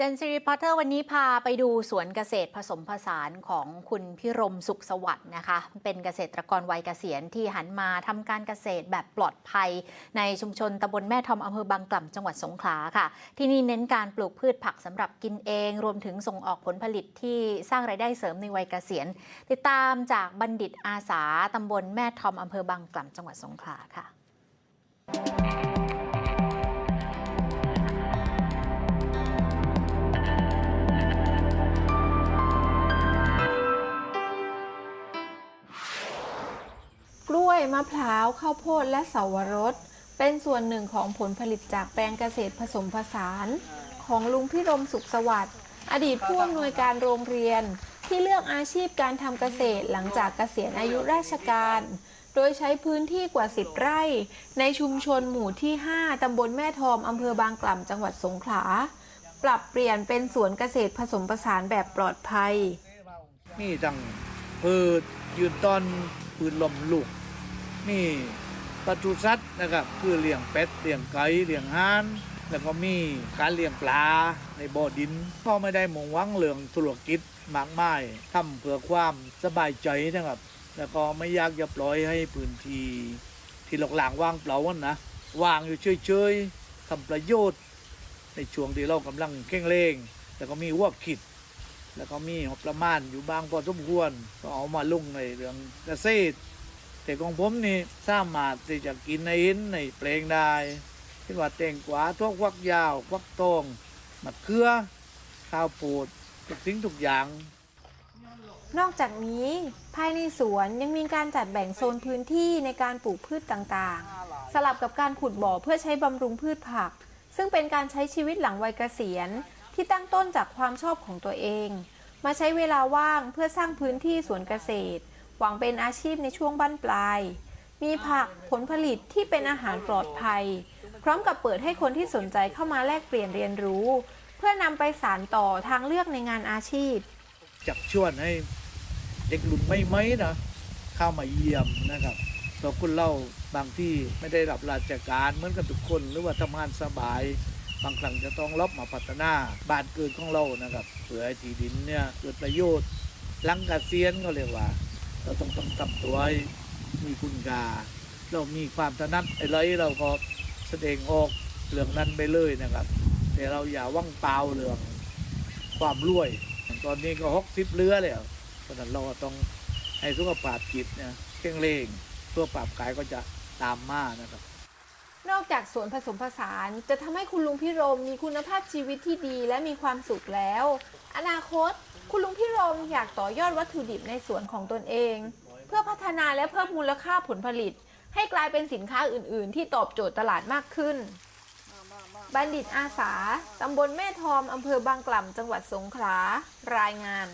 เจนซีรีพอร์เตอร์วันนี้พาไปดูสวนเกษตรผสมผสานของคุณพิรมสุขสวัสดิ์นะคะ เป็นเกษตรกรวัยเกษียณที่หันมาทำการเกษตรแบบปลอดภัย ในชุมชนตำบลแม่ทอมอำเภอบางกล่ำจังหวัดสงขลาค่ะ ที่นี่เน้นการปลูกพืชผักสำหรับกินเอง รวมถึงส่งออกผลผลิตที่สร้างรายได้เสริมในวัยเกษียณ ติดตามจากบัณฑิตอาสาตำบลแม่ทอมอำเภอบางกล่ำจังหวัดสงขลาค่ะ วยมะพร้าวข้าวโพดและเสาวรส เป็นส่วนหนึ่งของผลผลิตจากแปลงเกษตรผสมผสาน ของลุงพิรมสุขสวัสดิ์อดีตผู้อำนวยการโรงเรียน ที่เลือกอาชีพการทำเกษตรหลังจากเกษียณอายุราชการ โดยใช้พื้นที่กว่า 10 ไร่ ในชุมชนหมู่ที่ 5 ตำบลแม่ทอมอำเภอบางกล่ำจังหวัดสงขลา ปรับเปลี่ยนเป็นสวนเกษตรผสมผสานแบบปลอดภัย มีทั้งพืชยืนต้นพืชลมลูก มีปศุสัตว์นะครับคือเลี้ยงเป็ดเลี้ยงไก่เลี้ยงห่านแล้วก็มีการเลี้ยงปลาในบ่อดิน ก็ไม่ได้มุ่งหวังเรื่องธุรกิจมากมายทำเพื่อความสบายใจนะครับ แล้วก็ไม่อยากจะปล่อยให้พื้นที่ที่หลอกหลางว่างเปล่าวันนะว่างอยู่เฉยๆทำประโยชน์ ในช่วงที่เรากำลังเข่งเร่งแล้วก็มีวัวขิด แล้วก็มีประมาณอยู่บางพอสมควรก็เอามาลงในเรื่องเกษตร แต่ของผมนี่สามารถที่จะกินในหินในเปลงได้ที่ว่าแตงกวาทั่วควักยาวควักตองมะเขือ ข้าวโพดทุกสิ่งทุกอย่าง นอกจากนี้ภายในสวนยังมีการจัดแบ่งโซนพื้นที่ในการปลูกพืชต่างๆ สลับกับการขุดบ่อเพื่อใช้บำรุงพืชผัก ซึ่งเป็นการใช้ชีวิตหลังวัยเกษียณที่ตั้งต้นจากความชอบของตัวเอง มาใช้เวลาว่างเพื่อสร้างพื้นที่สวนเกษตร หวังเป็นอาชีพในช่วงบั้นปลาย มีผักผลผลิตที่เป็นอาหารปลอดภัย พร้อมกับเปิดให้คนที่สนใจเข้ามาแลกเปลี่ยนเรียนรู้ เพื่อนำไปสานต่อทางเลือกในงานอาชีพ จับชวนให้เด็กรุ่นไม่ไหมนะเข้ามาเยี่ยมนะครับเราคนเล่าบางที่ไม่ได้รับราชการเหมือนกันทุกคนหรือว่าทำงานสบาย บางครั้งจะต้องรับมาพัฒนาบ้านเกิดของเรานะครับเผื่อที่ดินเนี่ยเกิดประโยชน์หลังกเกษียณก็เรียกว่า เราต้องต้องทำตัวให้มีคุณค่าเรามีความถนัดอะไรเราก็แสดงออกเรื่องนั้นไปเลยนะครับ แต่เราอย่าว่างเปล่าเรื่องความรวย ตอนนี้ก็หกสิบเรือแล้วเพราะนั้นเราต้องให้สุขภาพจิตเนี่ยเข่งเร่งตัวปราบกายก็จะตามมานะครับ นอกจากสวนผสมผสานจะทำให้คุณลุงพิรมมีคุณภาพชีวิตที่ดีและมีความสุขแล้ว อนาคตคุณลุง พิรมอยากต่อยอดวัตถุดิบในสวนของตนเอง เพื่อพัฒนาและเพิ่มมูลค่าผลผลิต ให้กลายเป็นสินค้าอื่น ๆ ที่ตอบโจทย์ตลาดมากขึ้น บัณฑิตอาสา ตำบลแม่ทอม อำเภอบางกล่ำ จังหวัดสงขลา รายงาน